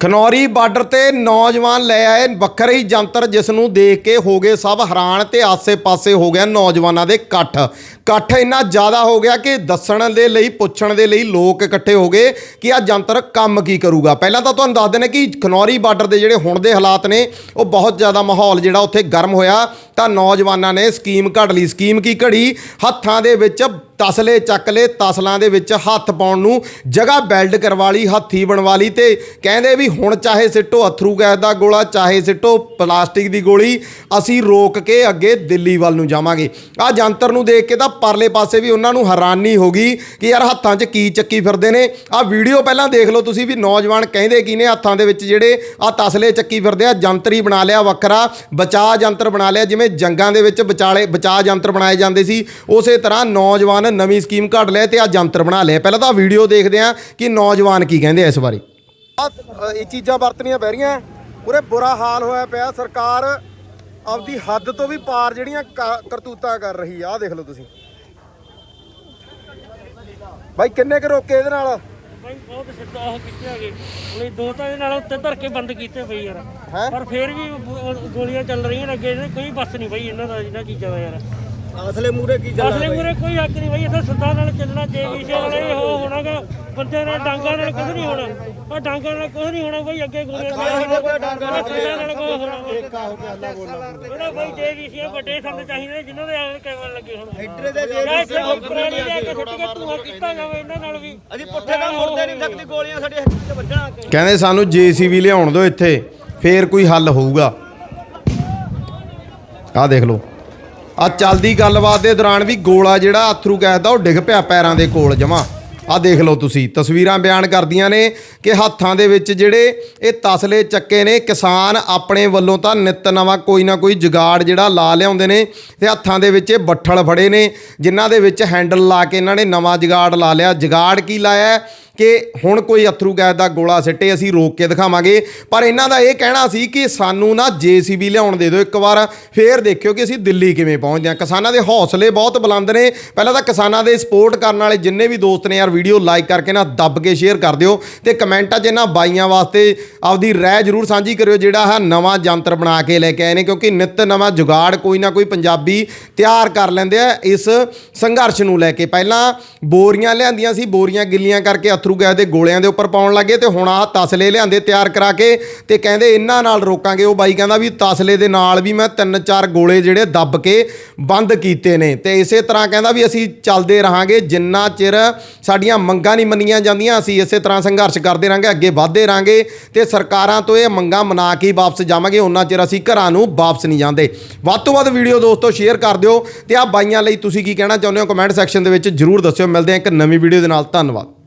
Khanauri border ਤੇ ਨੌਜਵਾਨ ਲੈ ਆਏ ਵੱਖਰੇ ਹੀ ਜੰਤਰ ਜਿਸ ਨੂੰ ਦੇਖ ਕੇ ਹੋ ਗਏ ਸਭ ਹੈਰਾਨ ਤੇ ਆਸੇ-ਪਾਸੇ ਹੋ ਗਿਆ ਨੌਜਵਾਨਾਂ ਦੇ ਇਕੱਠ। ਇਕੱਠ ਇੰਨਾ ਜ਼ਿਆਦਾ ਹੋ ਗਿਆ ਕਿ ਦੱਸਣ ਦੇ ਲਈ, ਪੁੱਛਣ ਦੇ ਲਈ ਲੋਕ ਇਕੱਠੇ ਹੋ ਗਏ ਕਿ ਆ ਜੰਤਰ ਕੰਮ ਕੀ ਕਰੂਗਾ। ਪਹਿਲਾਂ ਤਾਂ ਤੁਹਾਨੂੰ ਦੱਸ ਦਿੰਦੇ ਕਿ ਖਨੌਰੀ ਬਾਰਡਰ ਦੇ ਜਿਹੜੇ ਹੁਣ ਦੇ ਹਾਲਾਤ ਨੇ, ਉਹ ਬਹੁਤ ਜ਼ਿਆਦਾ ਮਾਹੌਲ ਜਿਹੜਾ ਉੱਥੇ ਗਰਮ ਹੋਇਆ। ਤਾਂ ਨੌਜਵਾਨਾਂ ਨੇ ਸਕੀਮ ਘੜ ਲਈ। ਸਕੀਮ ਕੀ ਘੜੀ? ਹੱਥਾਂ ਦੇ ਵਿੱਚ ਤਸਲੇ ਚੱਕ ਲਏ। ਤਸਲਾਂ ਦੇ ਵਿੱਚ ਹੱਥ ਪਾਉਣ ਨੂੰ ਜਗ੍ਹਾ ਬੈਲਡ ਕਰਵਾ ਲਈ, ਹੱਥੀ ਬਣਵਾ ਲਈ ਤੇ ਕਹਿੰਦੇ ਵੀ ਹੁਣ ਚਾਹੇ ਸਿੱਟੋ ਅਥਰੂ ਗੈਸ ਦਾ ਗੋਲਾ, ਚਾਹੇ ਸਿੱਟੋ ਪਲਾਸਟਿਕ ਦੀ ਗੋਲੀ, ਅਸੀਂ ਰੋਕ ਕੇ ਅੱਗੇ ਦਿੱਲੀ ਵੱਲ ਨੂੰ ਜਾਵਾਂਗੇ। ਆ ਜੰਤਰ ਨੂੰ ਦੇਖ ਕੇ ਤਾਂ ਪਰਲੇ ਪਾਸੇ ਵੀ ਉਹਨਾਂ ਨੂੰ ਹੈਰਾਨੀ ਹੋ ਗਈ ਕਿ ਯਾਰ ਹੱਥਾਂ 'ਚ ਕੀ ਚੱਕੀ ਫਿਰਦੇ ਨੇ। ਆ ਵੀਡੀਓ ਪਹਿਲਾਂ ਦੇਖ ਲਓ ਤੁਸੀਂ ਵੀ ਨੌਜਵਾਨ ਕਹਿੰਦੇ ਕੀ ਨੇ ਹੱਥਾਂ ਦੇ ਵਿੱਚ ਜਿਹੜੇ ਆ ਤਸਲੇ ਚੱਕੀ ਫਿਰਦੇ ਆ, ਜੰਤਰ ਹੀ ਬਣਾ ਲਿਆ ਵੱਖਰਾ, ਬਚਾਅ ਜੰਤਰ ਬਣਾ ਲਿਆ, ਜਿਵੇਂ ਜੰਗਾਂ ਦੇ ਵਿੱਚ ਵਿਚਾਲੇ ਬਚਾਅ ਜੰਤਰ ਬਣਾਏ ਜਾਂਦੇ ਸੀ। ਉਸੇ ਤਰ੍ਹਾਂ ਨੌਜਵਾਨ ਨਵੀਂ ਸਕੀਮ ਘੜ ਲਿਆ ਤੇ ਆ ਜੰਤਰ ਬਣਾ ਲਿਆ। ਪਹਿਲਾਂ ਤਾਂ ਵੀਡੀਓ ਦੇਖਦੇ ਆ ਕਿ ਨੌਜਵਾਨ ਕੀ ਕਹਿੰਦੇ ਆ ਇਸ ਬਾਰੇ। ਇਹ ਚੀਜ਼ਾਂ ਵਰਤਣੀਆਂ ਪੈ ਰਹੀਆਂ। ਪੂਰੇ ਬੁਰਾ ਹਾਲ ਹੋਇਆ ਪਿਆ। ਸਰਕਾਰ ਆਪਦੀ ਹੱਦ ਤੋਂ ਵੀ ਪਾਰ ਜਿਹੜੀਆਂ ਕਰਤੂਤਾਂ ਕਰ ਰਹੀ ਆ। ਆਹ ਦੇਖ ਲਓ ਤੁਸੀਂ। ਬਾਈ, ਕਿੰਨੇ ਕੁ ਰੋਕੇ ਇਹਦੇ ਨਾਲ? ਭਾਈ ਬਹੁਤ ਸਿੱਧਾ ਉਹ ਕੀਤੇ ਹੈਗੇ। ਉਹਨੇ ਦੋ ਤਾਂ ਇਹਦੇ ਨਾਲ ਉੱਤੇ ਧਰ ਕੇ ਬੰਦ ਕੀਤੇ ਪਈ ਯਾਰ। ਹੈਂ? ਪਰ ਫੇਰ ਵੀ ਉਹ ਗੋਲੀਆਂ ਚੱਲ ਰਹੀਆਂ ਨੇ ਅੱਗੇ ਇਹਦੇ ਕੋਈ ਬਸ ਨਹੀਂ ਬਈ ਇਹਨਾਂ ਦਾ ਇਹਨਾਂ ਚੀਜ਼ਾਂ ਦਾ ਯਾਰ। ਅਸਲੇ ਮੂਰੇ ਕੀ ਅਸਲੇ ਮੂਰੇ ਕੋਈ ਹੱਕ ਨਹੀਂ ਬਈ ਇੱਥੇ ਸਿੱਧਾ ਨਾਲ ਚੱਲਣਾ ਜੇਬੀਸੀ ਵਾਲੇ ਉਹ ਹੋਣਾਗਾ ਬੰਦੇ ਨਾਲ ਡਾਂਗਾ ਨਾਲ ਕੁਝ ਨਹੀਂ ਹੋਣਾ। ਉਹ ਡਾਂਗਾ ਨਾਲ ਕੁਝ ਨਹੀਂ ਹੋਣਾ ਬਈ ਅੱਗੇ ਗੋਲੀਆਂ ਚੱਲਣੀਆਂ ਕੋਈ ਡਾਂਗਾ ਨਾਲ ਕੋਈ ਹੋਣਾ। ਏਕਾ ਹੋ ਕੇ ਅੱਲਾ ਬੋਲਣਾ ਜਿਹੜਾ ਬਈ ਜੇਬੀਸੀ ਵੱਡੇ ਸੰਦ ਚਾਹੀਦੇ ਜਿਨ੍ਹਾਂ ਦੇ ਆਲੇ ਕੈਮਰੇ ਲੱਗੇ ਹੋਣ। ਹਿੱਟਰੇ ਦੇ ਜਾਂ ਇੱਥੇ ਕੋਈ ਪੁਰਾਣੀ ਲੈ ਕੇ ਸੁੱਟ ਕੇ ਧੂਆ ਕੀਤਾ ਜਾਵੇ ਇਹਨਾਂ ਨਾਲ ਵੀ। ਅਸੀਂ ਪੁੱਠੇ ਨਾਲ ਮੁੜਦੇ ਨਹੀਂ ਸਕਦੀ ਗੋਲੀਆਂ ਸਾਡੇ ਹਿੱਟ ਤੇ ਵੱਜਣਾ ਕਹਿੰਦੇ ਸਾਨੂੰ ਜੀਸੀਬੀ ਲਿਆਉਣ ਦਿਓ ਇੱਥੇ ਫੇਰ ਕੋਈ ਹੱਲ ਹੋਊਗਾ। ਆਹ ਦੇਖ ਲਓ। ਆ ਚੱਲਦੀ ਗੱਲਬਾਤ ਦੇ ਦੌਰਾਨ ਵੀ ਗੋਲਾ ਜਿਹੜਾ ਅਥਰੂ ਗੈਸ ਦਾ ਉਹ ਡਿੱਗ ਪਿਆ ਪੈਰਾਂ ਦੇ ਕੋਲ ਜਮਾ। ਆਹ ਦੇਖ ਲਓ ਤੁਸੀਂ, ਤਸਵੀਰਾਂ ਬਿਆਨ ਕਰਦੀਆਂ ਨੇ ਕਿ ਹੱਥਾਂ ਦੇ ਵਿੱਚ ਜਿਹੜੇ ਇਹ ਤਸਲੇ ਚੱਕੇ ਨੇ, ਕਿਸਾਨ ਆਪਣੇ ਵੱਲੋਂ ਤਾਂ ਨਿਤ ਨਵਾਂ ਕੋਈ ਨਾ ਕੋਈ ਜੁਗਾੜ ਜਿਹੜਾ ਲਾ ਲਿਆਉਂਦੇ ਨੇ ਤੇ ਹੱਥਾਂ ਦੇ ਵਿੱਚ ਇਹ ਬੱਠਲ ਫੜੇ ਨੇ, ਜਿਨ੍ਹਾਂ ਦੇ ਵਿੱਚ ਹੈਂਡਲ ਲਾ ਕੇ ਇਹਨਾਂ ਨੇ ਨਵਾਂ ਜੁਗਾੜ ਲਾ ਲਿਆ। ਜੁਗਾੜ ਕੀ ਲਾਇਆ? ਕਿ ਹੁਣ ਕੋਈ ਅਥਰੂ ਗੈਸ ਦਾ ਗੋਲਾ ਸਿੱਟੇ, ਅਸੀਂ ਰੋਕ ਕੇ ਦਿਖਾਵਾਂਗੇ। ਪਰ ਇਹਨਾਂ ਦਾ ਇਹ ਕਹਿਣਾ ਸੀ ਕਿ ਸਾਨੂੰ ਨਾ ਜੀਸੀਬੀ ਲਿਆਉਣ ਦੇ ਦਿਓ ਇੱਕ ਵਾਰ। ਫੇਰ ਦੇਖਿਓ ਕਿ ਅਸੀਂ ਦਿੱਲੀ ਕਿਵੇਂ ਪਹੁੰਚਦੇ ਹਾਂ। ਕਿਸਾਨਾਂ ਦੇ ਹੌਸਲੇ ਬਹੁਤ ਬੁਲੰਦ ਨੇ। ਪਹਿਲਾਂ ਤਾਂ ਕਿਸਾਨਾਂ ਦੇ ਸਪੋਰਟ ਕਰਨ ਵਾਲੇ ਜਿੰਨੇ ਵੀ ਦੋਸਤ ਨੇ ਯਾਰ, ਵੀਡੀਓ ਲਾਈਕ ਕਰਕੇ ਨਾ ਦੱਬ ਕੇ ਸ਼ੇਅਰ ਕਰ ਦਿਓ ਤੇ ਕਮੈਂਟਾਂ 'ਚ ਇਹਨਾਂ ਬਾਈਆਂ ਵਾਸਤੇ ਆਪਦੀ ਰਾਏ ਜ਼ਰੂਰ ਸਾਂਝੀ ਕਰਿਓ, ਜਿਹੜਾ ਹੈ ਨਵਾਂ ਜੰਤਰ ਬਣਾ ਕੇ ਲੈ ਕੇ ਆਏ ਨੇ। ਕਿਉਂਕਿ ਨਿਤ ਨਵਾਂ ਜੁਗਾੜ ਕੋਈ ਨਾ ਕੋਈ ਪੰਜਾਬੀ ਤਿਆਰ ਕਰ ਲੈਂਦੇ ਆ ਇਸ ਸੰਘਰਸ਼ ਨੂੰ ਲੈ ਕੇ। ਪਹਿਲਾਂ ਬੋਰੀਆਂ ਲਿਆਂਦੀਆਂ ਸੀ, ਬੋਰੀਆਂ ਗਿੱਲੀਆਂ ਕਰਕੇ ਅਥਰੂ ਗੈਸ ਦੇ ਗੋਲਿਆਂ ਦੇ ਉੱਪਰ ਪਾਉਣ ਲੱਗੇ ਤੇ ਹੁਣ ਆਹ ਤਸਲੇ ਲਿਆਂਦੇ ਤਿਆਰ ਕਰਾ ਕੇ ਤੇ ਕਹਿੰਦੇ ਇਹਨਾਂ ਨਾਲ ਰੋਕਾਂਗੇ। ਉਹ ਬਾਈ ਕਹਿੰਦਾ ਵੀ ਤਸਲੇ ਦੇ ਨਾਲ ਵੀ ਮੈਂ ਤਿੰਨ ਚਾਰ ਗੋਲੇ ਜਿਹੜੇ ਦੱਬ ਕੇ ਬੰਦ ਕੀਤੇ ਨੇ। ਤੇ ਇਸੇ ਤਰ੍ਹਾਂ ਕਹਿੰਦਾ ਵੀ ਅਸੀਂ ਚੱਲਦੇ ਰਹਾਂਗੇ। ਜਿੰਨਾ ਚਿਰ ਸਾਡੀਆਂ ਮੰਗਾਂ ਨਹੀਂ ਮੰਨੀਆਂ ਜਾਂਦੀਆਂ, ਅਸੀਂ ਇਸੇ ਤਰ੍ਹਾਂ ਸੰਘਰਸ਼ ਕਰਦੇ ਰਹਾਂਗੇ, ਅੱਗੇ ਵਧਦੇ ਰਹਾਂਗੇ ਤੇ ਸਰਕਾਰਾਂ ਤੋਂ ਇਹ ਮੰਗਾਂ ਮਨਾ ਕੇ ਵਾਪਸ ਜਾਵਾਂਗੇ। ਉਹਨਾਂ ਚਿਰ ਅਸੀਂ ਘਰਾਂ ਨੂੰ ਵਾਪਸ ਨਹੀਂ ਜਾਂਦੇ। ਵੱਧ ਤੋਂ ਵੱਧ ਵੀਡੀਓ ਦੋਸਤੋ ਸ਼ੇਅਰ ਕਰ ਦਿਓ ਤੇ ਆ ਬਾਈਆਂ ਲਈ ਤੁਸੀਂ ਕੀ ਕਹਿਣਾ ਚਾਹੁੰਦੇ ਹੋ? ਕਮੈਂਟ ਸੈਕਸ਼ਨ ਦੇ ਵਿੱਚ ਜਰੂਰ ਦੱਸਿਓ। ਮਿਲਦੇ ਹਾਂ ਇੱਕ ਨਵੀਂ ਵੀਡੀਓ ਦੇ ਨਾਲ। ਧੰਨਵਾਦ।